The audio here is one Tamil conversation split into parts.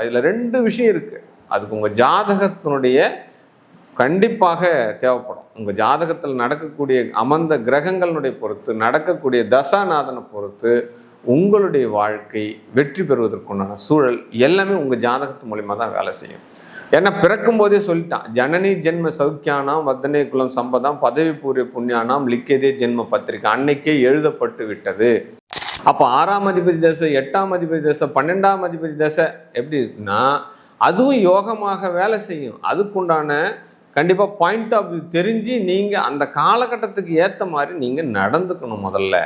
இதில் ரெண்டு விஷயம் இருக்குது அதுக்கு உங்கள் ஜாதகத்தினுடைய கண்டிப்பாக தேவைப்படும். உங்கள் ஜாதகத்தில் நடக்கக்கூடிய அமர்ந்த கிரகங்களுடைய பொறுத்து நடக்கக்கூடிய தசாநாதனை பொறுத்து உங்களுடைய வாழ்க்கை வெற்றி பெறுவதற்குண்டான சூழல் எல்லாமே உங்கள் ஜாதகத்து மூலிமா தான் வேலை செய்யும். ஏன்னா பிறக்கும் போதே சொல்லிட்டான் ஜனனி ஜென்ம சௌக்கியானாம் வர்த்தனை குலம் சம்பதம் பதவி பூர்வ புண்ணியானாம் லிக்கதே ஜென்ம பத்திரிகை. அன்னைக்கே எழுதப்பட்டு விட்டது. அப்போ ஆறாம் அதிபதி தசை எட்டாம் அதிபதி தசை பன்னெண்டாம் அதிபதி தசை எப்படி இருக்குன்னா அதுவும் யோகமாக வேலை செய்யும். அதுக்குண்டான கண்டிப்பாக பாயிண்ட் ஆஃப் வியூ தெரிஞ்சு நீங்கள் அந்த காலகட்டத்துக்கு ஏற்ற மாதிரி நீங்கள் நடந்துக்கணும் முதல்ல.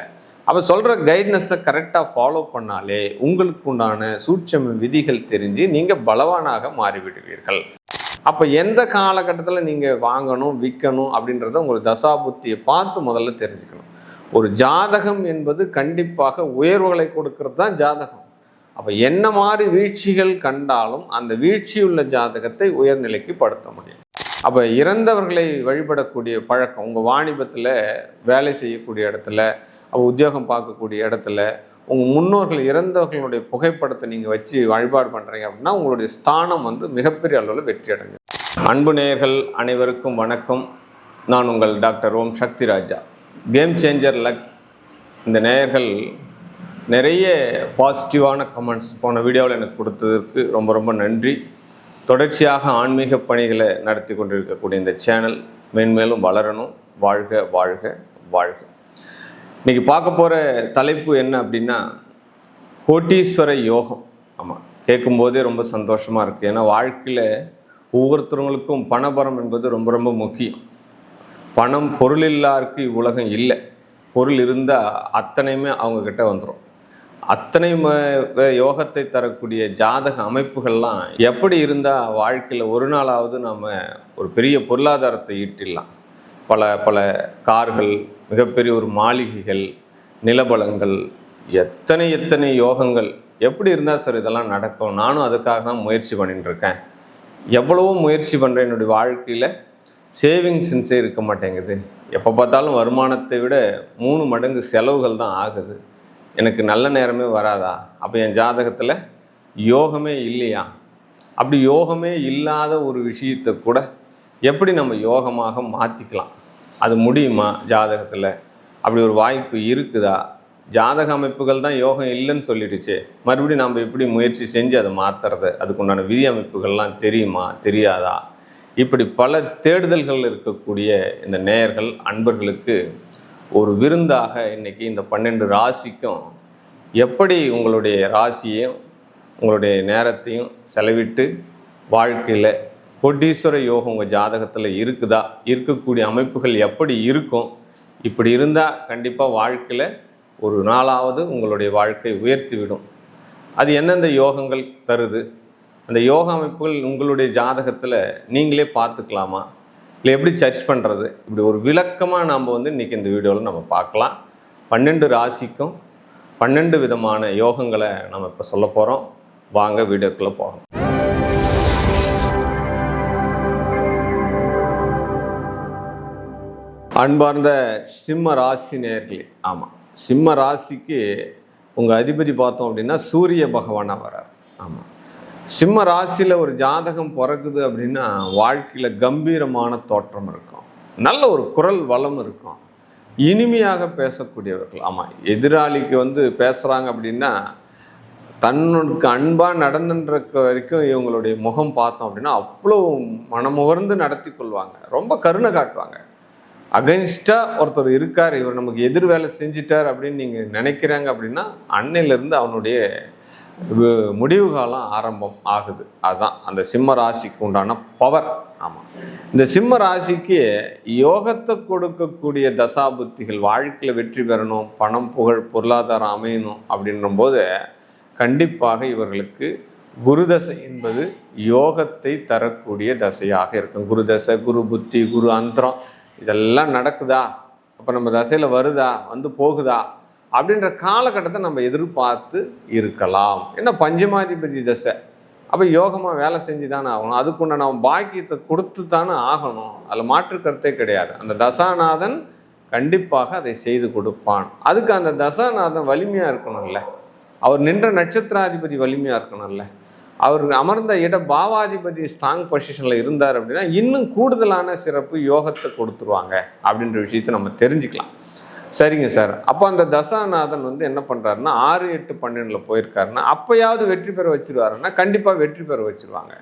அப்போ சொல்கிற கைட்னஸை கரெக்டாக ஃபாலோ பண்ணாலே உங்களுக்கு உண்டான சூட்சம விதிகள் தெரிஞ்சு நீங்கள் பலவானாக மாறிவிடுவீர்கள். அப்போ எந்த காலகட்டத்தில் நீங்கள் வாங்கணும் விற்கணும் அப்படின்றத உங்களுக்கு தசாபுத்தியை பார்த்து முதல்ல தெரிஞ்சுக்கணும். ஒரு ஜாதகம் என்பது கண்டிப்பாக உயர்வுகளை கொடுக்கறது தான் ஜாதகம். அப்போ என்ன மாதிரி வீழ்ச்சிகள் கண்டாலும் அந்த வீழ்ச்சியுள்ள ஜாதகத்தை உயர்நிலைக்கு படுத்த முடியும். அப்போ இறந்தவர்களை வழிபடக்கூடிய பழக்கம் உங்கள் வாணிபத்தில் வேலை செய்யக்கூடிய இடத்துல அப்போ உத்தியோகம் பார்க்கக்கூடிய இடத்துல உங்கள் முன்னோர்கள் இறந்தவர்களுடைய புகைப்படத்தை நீங்கள் வச்சு வழிபாடு பண்ணுறீங்க அப்படின்னா உங்களுடைய ஸ்தானம் வந்து மிகப்பெரிய அளவில் வெற்றி அடைஞ்சு அன்பு நேயர்கள் அனைவருக்கும் வணக்கம். நான் உங்கள் doctor Om Sakthi Raja. Game changer luck இந்த நேயர்கள் நிறைய பாசிட்டிவான கமெண்ட்ஸ் போன வீடியோவில் எனக்கு கொடுத்ததற்கு ரொம்ப ரொம்ப நன்றி. தொடர்ச்சியாக ஆன்மீக பணிகளை நடத்தி கொண்டிருக்கக்கூடிய இந்த சேனல் மேன்மேலும் வளரணும். வாழ்க வாழ்க வாழ்க. இன்றைக்கி பார்க்க போகிற தலைப்பு என்ன அப்படின்னா கோட்டீஸ்வர யோகம். ஆமாம் கேட்கும்போதே ரொம்ப சந்தோஷமாக இருக்குது ஏன்னா வாழ்க்கையில் ஒவ்வொருத்தவங்களுக்கும் பணபரம் என்பது ரொம்ப ரொம்ப முக்கியம். பணம் பொருள் இல்லாருக்கு இவ்வுலகம் இல்லை. பொருள் இருந்தால் அத்தனையுமே அவங்கக்கிட்ட வந்துடும் அத்தனை ம- யோகத்தை தரக்கூடிய ஜாதக அமைப்புகள்லாம் எப்படி இருந்தால் வாழ்க்கையில் ஒரு நாளாவது நாம் ஒரு பெரிய பொருளாதாரத்தை ஈட்டிடலாம். பல பல கார்கள் மிகப்பெரிய ஒரு மாளிகைகள் நிலபலங்கள் எத்தனை எத்தனை யோகங்கள் எப்படி இருந்தால் சார் இதெல்லாம் நடக்கும்? நானும் அதுக்காக தான் முயற்சி பண்ணிட்டு இருக்கேன் எவ்வளவோ முயற்சி பண்ணுறேன் என்னுடைய வாழ்க்கையில். சேவிங்ஸ்ன்ஸே இருக்க மாட்டேங்குது. எப்போ பார்த்தாலும் வருமானத்தை விட மூணு மடங்கு செலவுகள் தான் ஆகுது. எனக்கு நல்ல நேரமே வராதா? அப்போ என் ஜாதகத்தில் யோகமே இல்லையா? அப்படி யோகமே இல்லாத ஒரு விஷயத்தை கூட எப்படி நம்ம யோகமாக மாற்றிக்கலாம் அது முடியுமா ஜாதகத்தில்? அப்படி ஒரு வாய்ப்பு இருக்குதா? ஜாதக அமைப்புகள் தான் யோகம் இல்லைன்னு சொல்லிடுச்சு. மறுபடியும் நம்ம எப்படி முயற்சி செஞ்சு அதை மாற்றுறது அதுக்குண்டான விதி அமைப்புகள்லாம் தெரியுமா? தெரியாதா? இப்படி பல தேடுதல்கள் இருக்கக்கூடிய இந்த நேயர்கள் அன்பர்களுக்கு ஒரு விருந்தாக இன்னைக்கு இந்த பன்னெண்டு ராசிக்கும் எப்படி உங்களுடைய ராசியையும் உங்களுடைய நேரத்தையும் செலவிட்டு வாழ்க்கையில் கோட்டீஸ்வர யோகம் உங்கள் ஜாதகத்தில் இருக்குதா? இருக்கக்கூடிய அமைப்புகள் எப்படி இருக்கும்? இப்படி இருந்தால் கண்டிப்பாக வாழ்க்கையில் ஒரு நாளாவது உங்களுடைய வாழ்க்கை உயர்த்தி விடும். அது எந்தெந்த யோகங்கள் தருது? அந்த யோக அமைப்புகள் உங்களுடைய ஜாதகத்தில் நீங்களே பார்த்துக்கலாமா? இல்லை எப்படி சர்ச் பண்ணுறது இப்படி ஒரு விளக்கமாக நாம் வந்து இன்றைக்கி இந்த வீடியோவில் நம்ம பார்க்கலாம். பன்னெண்டு ராசிக்கும் பன்னெண்டு விதமான யோகங்களை நம்ம இப்போ சொல்ல போகிறோம் வாங்க வீடியோக்குள்ளே போகலாம். அன்பார்ந்த சிம்ம ராசி நேர்களே ஆமாம் சிம்ம ராசிக்கு உங்கள் அதிபதி பார்த்தோம் அப்படின்னா சூரிய பகவானாக வரார். ஆமாம் சிம்ம ராசியில் ஒரு ஜாதகம் பிறக்குது அப்படின்னா வாழ்க்கையில் கம்பீரமான தோற்றம் இருக்கும். நல்ல ஒரு குரல் வளம் இருக்கும். இனிமையாக பேசக்கூடியவர்கள் ஆமாம் எதிராளிக்கு வந்து பேசுகிறாங்க அப்படின்னா தன்னுக்கு அன்பாக நடந்துன்ற வரைக்கும் இவங்களுடைய முகம் பார்த்தோம் அப்படின்னா அவ்வளோ மனமுகர்ந்து நடத்தி கொள்வாங்க. ரொம்ப கருணை காட்டுவாங்க. அகைன்ஸ்டாக ஒருத்தர் இருக்கார் இவர் நமக்கு எதிர் வேலை செஞ்சிட்டார் அப்படின்னு நீங்கள் நினைக்கிறாங்க அப்படின்னா அன்னையிலேருந்து அவனுடைய முடிவு காலம் ஆரம்பம் ஆகுது. அதுதான் அந்த சிம்ம ராசிக்கு உண்டான பவர் ஆமாம் இந்த சிம்ம ராசிக்கு யோகத்தை கொடுக்கக்கூடிய தசாபுத்திகள் வாழ்க்கையில் வெற்றி பெறணும் பணம் புகழ் பொருளாதாரம் அமையணும் அப்படின்றபோது கண்டிப்பாக இவர்களுக்கு குரு தசை என்பது யோகத்தை தரக்கூடிய தசையாக இருக்கும். குரு தசை குரு புத்தி குரு அந்தரம் இதெல்லாம் நடக்குதா? அப்போ நம்ம தசையில் வருதா? வந்து போகுதா? அப்படின்ற காலகட்டத்தை நம்ம எதிர்பார்த்து இருக்கலாம். ஏன்னா பஞ்சமாதிபதி தசை. அப்போ யோகமாக வேலை செஞ்சு தானே ஆகணும். அதுக்குண்ட நம்ம பாக்கியத்தை கொடுத்து தானே ஆகணும். அதில் மாற்று கருத்தே கிடையாது. அந்த தசாநாதன் கண்டிப்பாக அதை செய்து கொடுப்பான். அதுக்கு அந்த தசாநாதன் வலிமையாக இருக்கணும்ல. அவர் நின்ற நட்சத்திராதிபதி வலிமையாக இருக்கணும்ல. அவர் அமர்ந்த இட பாவாதிபதி ஸ்ட்ராங் பொசிஷனில் இருந்தார் அப்படின்னா இன்னும் கூடுதலான சிறப்பு யோகத்தை கொடுத்துருவாங்க. அப்படின்ற விஷயத்தை நம்ம தெரிஞ்சுக்கலாம். சரிங்க சார். அப்போ அந்த தசாநாதன் வந்து என்ன பண்ணுறாருன்னா ஆறு எட்டு பன்னெண்டில் போயிருக்காருன்னா அப்போயாவது வெற்றி பெற வச்சுருவாருன்னா கண்டிப்பாக வெற்றி பெற வச்சிருவாங்க.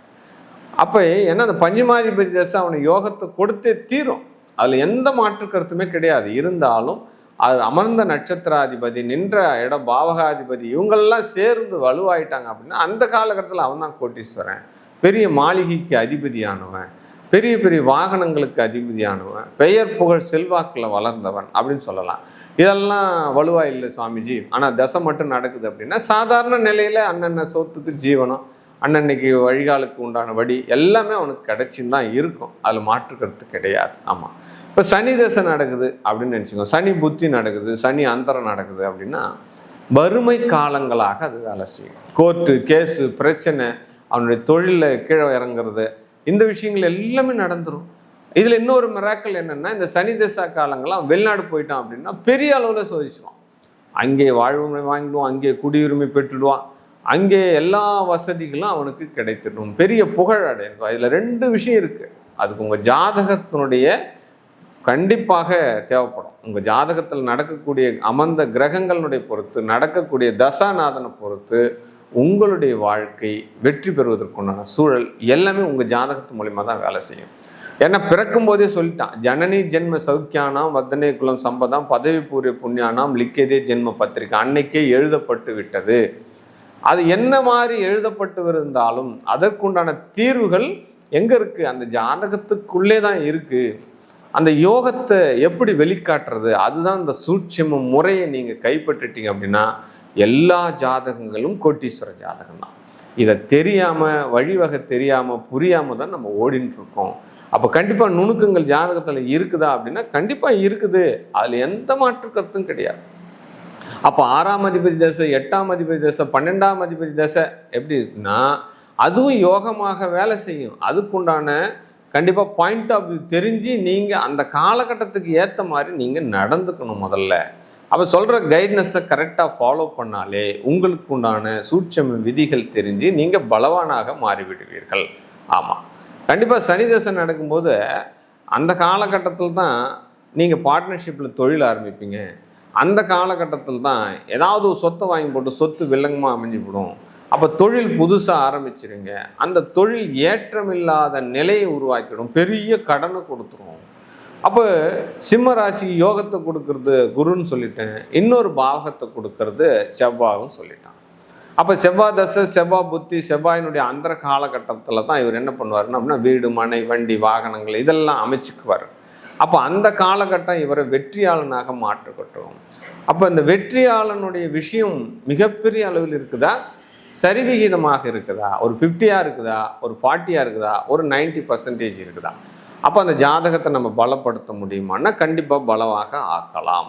அப்போ ஏன்னா அந்த பஞ்சமாதிபதி தசை அவனை யோகத்தை கொடுத்தே தீரும். அதில் எந்த மாற்று கருத்துமே கிடையாது. இருந்தாலும் அது அமர்ந்த நட்சத்திராதிபதி நின்ற இடம் பாவகாதிபதி இவங்கெல்லாம் சேர்ந்து வலுவாயிட்டாங்க அப்படின்னா அந்த காலகட்டத்தில் அவன் தான் கோட்டீஸ்வரன். பெரிய மாளிகைக்கு அதிபதியானவன். பெரிய பெரிய வாகனங்களுக்கு அதிபதியானவன் பெயர் புகழ் செல்வாக்கில் வளர்ந்தவன் அப்படின்னு சொல்லலாம். இதெல்லாம் வலுவா இல்லை சுவாமிஜி. ஆனால் தசை மட்டும் நடக்குது அப்படின்னா சாதாரண நிலையில் அண்ணன்ன சொத்துக்கு ஜீவனம் அன்னன்னைக்கு வழிகாலுக்கு உண்டான வழி எல்லாமே அவனுக்கு கிடைச்சின்னு தான் இருக்கும். அதில் மாற்று கருத்து கிடையாது. ஆமாம் இப்போ சனி தசை நடக்குது அப்படின்னு நினச்சிக்கோ சனி புத்தி நடக்குது சனி அந்தரம் நடக்குது அப்படின்னா வறுமை காலங்களாக அது வேலை செய்யும். கோர்ட்டு கேஸு பிரச்சனை அவனுடைய தொழிலில் கீழே இறங்குறது இந்த விஷயங்கள் எல்லாமே நடந்துடும் இதில் இன்னொரு மிராக்கள் என்னென்னா இந்த சனி தசா காலங்கள்லாம் வெளிநாடு போயிட்டான் அப்படின்னா பெரிய அளவில் சோதிச்சிடும் அங்கே வாழ்வுமை வாங்கிடுவான் அங்கே குடியுரிமை பெற்றுடுவான். அங்கே எல்லா வசதிகளும் அவனுக்கு கிடைத்திடும். பெரிய புகழ் அடையும் இதில் ரெண்டு விஷயம் இருக்குது அதுக்கு உங்கள் ஜாதகத்தினுடைய கண்டிப்பாக தேவைப்படும். உங்கள் ஜாதகத்தில் நடக்கக்கூடிய அமர்ந்த கிரகங்களுடைய பொறுத்து நடக்கக்கூடிய தசாநாதனை பொறுத்து உங்களுடைய வாழ்க்கை வெற்றி பெறுவதற்குண்டான சூழல் எல்லாமே உங்கள் ஜாதகத்து மூலிமா தான் வேலை செய்யும். ஏன்னா பிறக்கும் போதே சொல்லிட்டான் ஜனனி ஜென்ம சௌக்கியானாம் வர்த்தனை குலம் சம்பதம் பதவி பூர்வ புண்ணியானாம் லிக்கதே ஜென்ம பத்திரிகை அன்னைக்கே எழுதப்பட்டு விட்டது. அது என்ன மாதிரி எழுதப்பட்டு இருந்தாலும் அதற்குண்டான தீர்வுகள் எங்கே இருக்குது அந்த ஜாதகத்துக்குள்ளே தான் இருக்குது அந்த யோகத்தை எப்படி வெளிக்காட்டுறது? அதுதான் இந்த சூட்சம முறையை நீங்கள் கைப்பற்றிட்டீங்க அப்படின்னா எல்லா ஜாதகங்களும் கோட்டீஸ்வர ஜாதகம் தான் இதை தெரியாமல் வழிவகை தெரியாமல் புரியாமல் தான் நம்ம ஓடின்னு இருக்கோம் அப்போ கண்டிப்பாக நுணுக்கங்கள் ஜாதகத்தில் இருக்குதா அப்படின்னா கண்டிப்பாக இருக்குது. அதில் எந்த மாற்று கருத்தும் கிடையாது. அப்போ ஆறாம் அதிபதி தசை எட்டாம் அதிபதி தசை பன்னெண்டாம் அதிபதி தசை எப்படி இருக்குன்னா அதுவும் யோகமாக வேலை செய்யும். அதுக்குண்டான கண்டிப்பாக பாயிண்ட் ஆஃப் வியூ தெரிஞ்சு நீங்கள் அந்த காலகட்டத்துக்கு ஏற்ற மாதிரி நீங்கள் நடந்துக்கணும் முதல்ல. அப்போ சொல்கிற கைட்னஸை கரெக்டாக ஃபாலோ பண்ணாலே உங்களுக்கு உண்டான சூட்சம விதிகள் தெரிஞ்சு நீங்கள் பலவானாக மாறிவிடுவீர்கள். ஆமாம் கண்டிப்பாக சனி தசை நடக்கும்போது அந்த காலகட்டத்தில் தான் நீங்கள் பார்ட்னர்ஷிப்பில் தொழில் ஆரம்பிப்பீங்க. அந்த காலகட்டத்தில் தான் ஏதாவது ஒரு சொத்தை வாங்கி போட்டு சொத்து வில்லங்கமாக அமைஞ்சுவிடும் அப்போ தொழில் புதுசாக ஆரம்பிச்சிருங்க. அந்த தொழில் ஏற்றமில்லாத நிலையை உருவாக்கிடும். பெரிய கடனை கொடுத்துரும். அப்போ சிம்ம ராசி யோகத்தை கொடுக்கறது குருன்னு சொல்லிட்டேன் இன்னொரு பாகத்தை கொடுக்கறது செவ்வாவும் சொல்லிட்டான். அப்போ செவ்வாய் தசை செவ்வாய் புத்தி செவ்வாயினுடைய அந்த காலகட்டத்தில் தான் இவர் என்ன பண்ணுவாருன்னா அப்படின்னா வீடு மனை வண்டி வாகனங்கள் இதெல்லாம் அமைச்சுக்குவார். அப்போ அந்த காலகட்டம் இவரை வெற்றியாளனாக மாற்றப்பட்டோம் அப்போ இந்த வெற்றியாளனுடைய விஷயம் மிகப்பெரிய அளவில் இருக்குதா? சரிவிகிதமாக இருக்குதா? ஒரு ஃபிஃப்டியாக இருக்குதா? ஒரு ஃபார்ட்டியாக இருக்குதா? ஒரு நைன்டி பர்சன்டேஜ் இருக்குதா? அப்போ அந்த ஜாதகத்தை நம்ம பலப்படுத்த முடியுமான்னா கண்டிப்பாக பலமாக ஆக்கலாம்.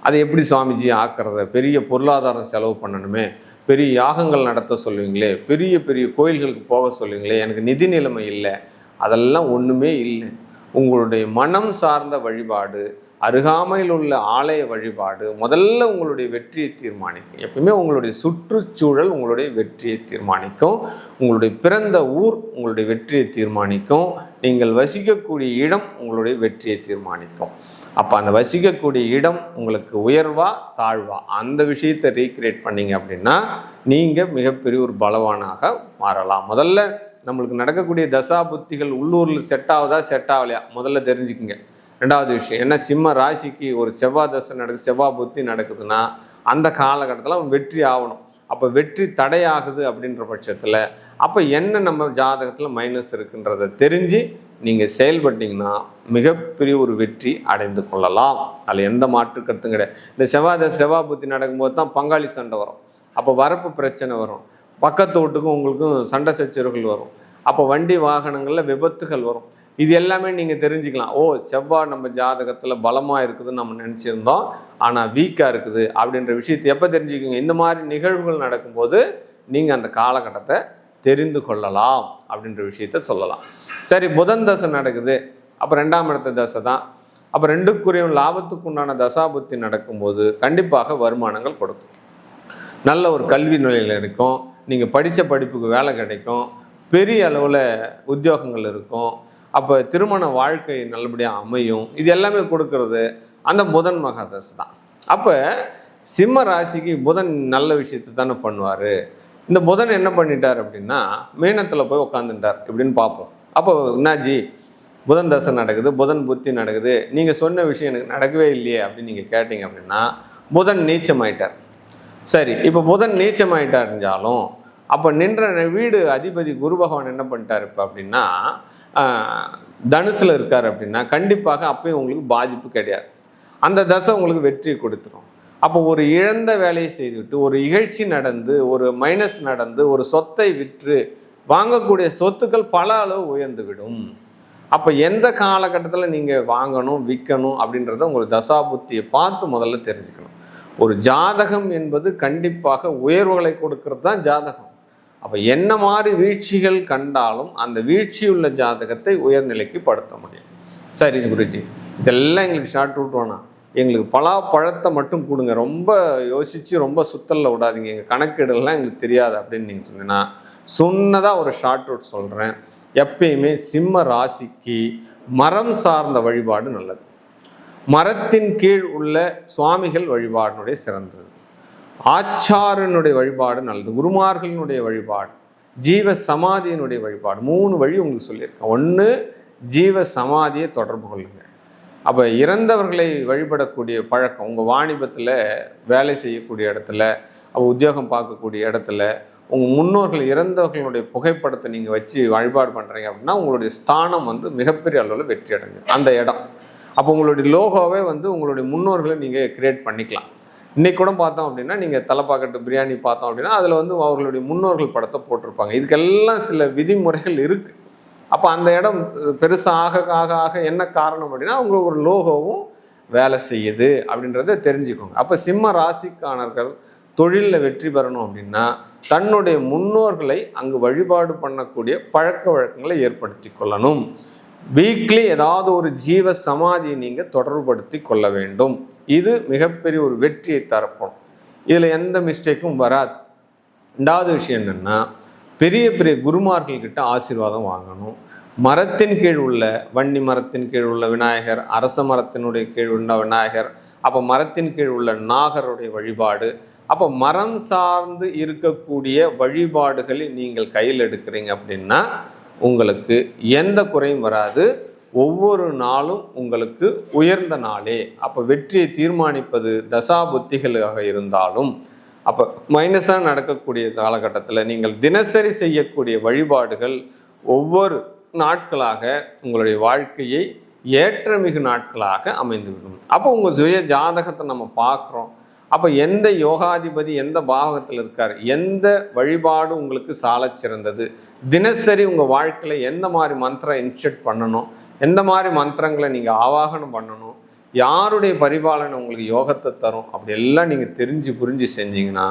அது எப்படி சுவாமிஜி ஆக்கிறத? பெரிய பொருளாதாரம் செலவு பண்ணணுமே. பெரிய யாகங்கள் நடத்த சொல்லுவீங்களே. பெரிய பெரிய கோயில்களுக்கு போக சொல்லுவீங்களே. எனக்கு நிதி நிலைமை இல்லை. அதெல்லாம் ஒன்றுமே இல்லை. உங்களுடைய மனம் சார்ந்த வழிபாடு அருகாமையில் உள்ள ஆலய வழிபாடு முதல்ல உங்களுடைய வெற்றியை தீர்மானிக்கும். எப்பயுமே உங்களுடைய சுற்றுச்சூழல் உங்களுடைய வெற்றியை தீர்மானிக்கும். உங்களுடைய பிறந்த ஊர் உங்களுடைய வெற்றியை தீர்மானிக்கும். நீங்கள் வசிக்கக்கூடிய இடம் உங்களுடைய வெற்றியை தீர்மானிக்கும். அப்போ அந்த வசிக்கக்கூடிய இடம் உங்களுக்கு உயர்வா தாழ்வா? அந்த விஷயத்தை ரீக்ரியேட் பண்ணீங்க அப்படின்னா நீங்கள் மிகப்பெரிய ஒரு பலவானாக மாறலாம். முதல்ல நம்மளுக்கு நடக்கக்கூடிய தசா புத்திகள் உள்ளூரில் செட் ஆகுதா செட் ஆகலையா? முதல்ல தெரிஞ்சுக்குங்க. ரெண்டாவது விஷயம் என்ன சிம்ம ராசிக்கு ஒரு செவ்வாய் தசை நடக்குது செவ்வாய் புத்தி நடக்குதுன்னா அந்த காலகட்டத்தில் அவன் வெற்றி ஆகணும் அப்போ வெற்றி தடையாகுது அப்படின்ற பட்சத்தில் அப்போ என்ன நம்ம ஜாதகத்தில் மைனஸ் இருக்குன்றதை தெரிஞ்சு நீங்கள் செயல்பட்டீங்கன்னா மிகப்பெரிய ஒரு வெற்றி அடைந்து கொள்ளலாம். அதில் எந்த மாற்று கருத்தும் கிடையாது. இந்த செவ்வாய் தசை செவ்வாய் புத்தி நடக்கும்போது தான் பங்காளி சண்டை வரும். அப்போ வரப்பு பிரச்சனை வரும். பக்கத்து வீட்டுக்கும் உங்களுக்கும் சண்டை சச்சரவுகள் வரும். அப்போ வண்டி வாகனங்களில் விபத்துகள் வரும். இது எல்லாமே நீங்கள் தெரிஞ்சுக்கலாம். ஓ செவ்வாய் நம்ம ஜாதகத்தில் பலமாக இருக்குதுன்னு நம்ம நினச்சிருந்தோம். ஆனால் வீக்காக இருக்குது அப்படின்ற விஷயத்தை எப்போ தெரிஞ்சுக்கிங்க இந்த மாதிரி நிகழ்வுகள் நடக்கும்போது நீங்கள் அந்த காலகட்டத்தை தெரிந்து கொள்ளலாம் அப்படின்ற விஷயத்த சொல்லலாம். சரி புதன் தசை நடக்குது. அப்போ ரெண்டாம் இடத்த தசை தான். அப்போ ரெண்டுக்குரியும் லாபத்துக்கு உண்டான தசாபுத்தி நடக்கும்போது கண்டிப்பாக வருமானங்கள் கொடுக்கும். நல்ல ஒரு கல்வி நிலையில் இருக்கும். நீங்கள் படித்த படிப்புக்கு வேலை கிடைக்கும். பெரிய அளவில் உத்தியோகங்கள் இருக்கும். அப்போ திருமண வாழ்க்கை நல்லபடியாக அமையும். இது எல்லாமே கொடுக்கறது அந்த புதன் மகாதசை தான். அப்போ சிம்ம ராசிக்கு புதன் நல்ல விஷயத்தை தானே பண்ணுவார். இந்த புதன் என்ன பண்ணிட்டார் அப்படின்னா மீனத்தில் போய் உட்காந்துட்டார் இப்படின்னு பார்ப்போம். அப்போ என்னாஜி புதன் தசை நடக்குது புதன் புத்தி நடக்குது. நீங்கள் சொன்ன விஷயம் எனக்கு நடக்கவே இல்லையே அப்படின்னு நீங்கள் கேட்டிங்க அப்படின்னா புதன் நீச்சமாயிட்டார். சரி இப்போ புதன் நீச்சமாயிட்டாருந்தாலும் அப்போ நின்ற வீடு அதிபதி குரு பகவான் என்ன பண்ணிட்டார் இப்போ அப்படின்னா தனுசில் இருக்கார் அப்படின்னா கண்டிப்பாக அப்பயும் உங்களுக்கு பாதிப்பு கிடையாது. அந்த தசை உங்களுக்கு வெற்றி கொடுத்துரும். அப்போ ஒரு இழந்த வேலையை செய்துவிட்டு ஒரு இகழ்ச்சி நடந்து ஒரு மைனஸ் நடந்து ஒரு சொத்தை விற்று வாங்கக்கூடிய சொத்துக்கள் பல அளவு உயர்ந்துவிடும். அப்போ எந்த காலகட்டத்தில் நீங்கள் வாங்கணும் விற்கணும் அப்படின்றத உங்களுக்கு தசாபுத்தியை பார்த்து முதல்ல தெரிஞ்சுக்கணும். ஒரு ஜாதகம் என்பது கண்டிப்பாக உயர்வுகளை கொடுக்கறது தான் ஜாதகம். அப்போ என்ன மாதிரி வீழ்ச்சிகள் கண்டாலும் அந்த வீழ்ச்சியுள்ள ஜாதகத்தை உயர்நிலைக்கு படுத்த முடியும். சரி குருஜி இதெல்லாம் எங்களுக்கு ஷார்ட் ரூட் வேணாம். எங்களுக்கு பலா பழத்தை மட்டும் கொடுங்க. ரொம்ப யோசித்து ரொம்ப சுத்தலில் விடாதீங்க. எங்கள் கணக்கீடுலாம் எங்களுக்கு தெரியாது அப்படின்னு நீங்கள் சொன்னீங்கன்னா சொன்னதாக ஒரு ஷார்ட் ரூட் சொல்கிறேன் எப்பயுமே சிம்ம ராசிக்கு மரம் சார்ந்த வழிபாடு நல்லது. மரத்தின் கீழ் உள்ள சுவாமிகள் வழிபாடினுடைய சிறந்தது. ஆச்சாரனுடைய வழிபாடு நல்லது குருமார்களினுடைய வழிபாடு ஜீவ சமாதியினுடைய வழிபாடு மூணு வழி உங்களுக்கு சொல்லியிருக்கேன். ஒன்று ஜீவ சமாதியை தொடர்பு கொள்ளுங்க. அப்போ இறந்தவர்களை வழிபடக்கூடிய பழக்கம் உங்கள் வாணிபத்தில் வேலை செய்யக்கூடிய இடத்துல அப்போ உத்தியோகம் பார்க்கக்கூடிய இடத்துல உங்கள் முன்னோர்கள் இறந்தவர்களுடைய புகைப்படத்தை நீங்கள் வச்சு வழிபாடு பண்ணுறீங்க அப்படின்னா உங்களுடைய ஸ்தானம் வந்து மிகப்பெரிய அளவில் வெற்றி அடைஞ்சு அந்த இடம். அப்போ உங்களுடைய லோகோவே வந்து உங்களுடைய முன்னோர்களை நீங்கள் கிரியேட் பண்ணிக்கலாம். இன்னைக்கு கூட பார்த்தோம் அப்படின்னா நீங்கள் தலைப்பாக்கட்டு பிரியாணி பார்த்தோம் அப்படின்னா அதில் வந்து அவர்களுடைய முன்னோர்கள் படத்தை போட்டிருப்பாங்க. இதுக்கெல்லாம் சில விதிமுறைகள் இருக்குது அப்போ அந்த இடம் பெருசாக ஆக ஆக என்ன காரணம் அப்படின்னா உங்களுக்கு ஒரு லோகோவும் வேலை செய்யுது அப்படின்றத தெரிஞ்சுக்கோங்க. அப்போ சிம்ம ராசிக்கானர்கள் தொழிலில் வெற்றி பெறணும் அப்படின்னா தன்னுடைய முன்னோர்களை அங்கு வழிபாடு பண்ணக்கூடிய பழக்க வழக்கங்களை ஏற்படுத்தி கொள்ளணும். வீக்லி ஏதாவது ஒரு ஜீவ சமாதியை நீங்கள் தொடர்புபடுத்தி கொள்ள வேண்டும். இது மிகப்பெரிய ஒரு வெற்றியை தரப்படும் இதில் எந்த மிஸ்டேக்கும் வராது. ரெண்டாவது விஷயம் என்னென்னா பெரிய பெரிய குருமார்கள்கிட்ட ஆசீர்வாதம் வாங்கணும். மரத்தின் கீழ் உள்ள வன்னி மரத்தின் கீழ் உள்ள விநாயகர் அரச மரத்தினுடைய கீழ் உள்ள விநாயகர் அப்போ மரத்தின் கீழ் உள்ள நாகருடைய வழிபாடு. அப்போ மரம் சார்ந்து இருக்கக்கூடிய வழிபாடுகளை நீங்கள் கையில் எடுக்கிறீங்க அப்படின்னா உங்களுக்கு எந்த குறையும் வராது. ஒவ்வொரு நாளும் உங்களுக்கு உயர்ந்த நாளே. அப்போ வெற்றியை தீர்மானிப்பது தசா புத்திகளாக இருந்தாலும் அப்போ மைனஸாக நடக்கக்கூடிய காலகட்டத்தில் நீங்கள் தினசரி செய்யக்கூடிய வழிபாடுகள் ஒவ்வொரு நாட்களாக உங்களுடைய வாழ்க்கையை ஏற்றமிகு நாட்களாக அமைந்துவிடும். அப்போ உங்கள் சுய ஜாதகத்தை நம்ம பார்க்குறோம். அப்போ எந்த யோகாதிபதி எந்த பாவகத்தில் இருக்கார்? எந்த வழிபாடு உங்களுக்கு சால சிறந்தது தினசரி உங்கள் வாழ்க்கையில் எந்த மாதிரி மந்திரம் இன்ஷெட் பண்ணணும்? எந்த மாதிரி மந்திரங்களை நீங்கள் ஆவாகனம் பண்ணணும்? யாருடைய பரிபாலனை உங்களுக்கு யோகத்தை தரும்? அப்படி எல்லாம் நீங்கள் தெரிஞ்சு புரிஞ்சு செஞ்சீங்கன்னா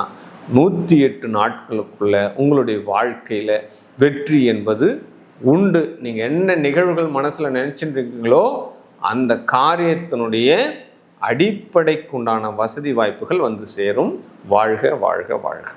நூற்றி எட்டு நாட்களுக்குள்ள உங்களுடைய வாழ்க்கையில் வெற்றி என்பது உண்டு. நீங்கள் என்ன நிகழ்வுகள் மனசில் நினச்சிட்டு இருக்கீங்களோ அந்த காரியத்தினுடைய அடிப்படைக்குண்டான வசதி வாய்ப்புகள் வந்து சேரும். வாழ்க வாழ்க வாழ்க.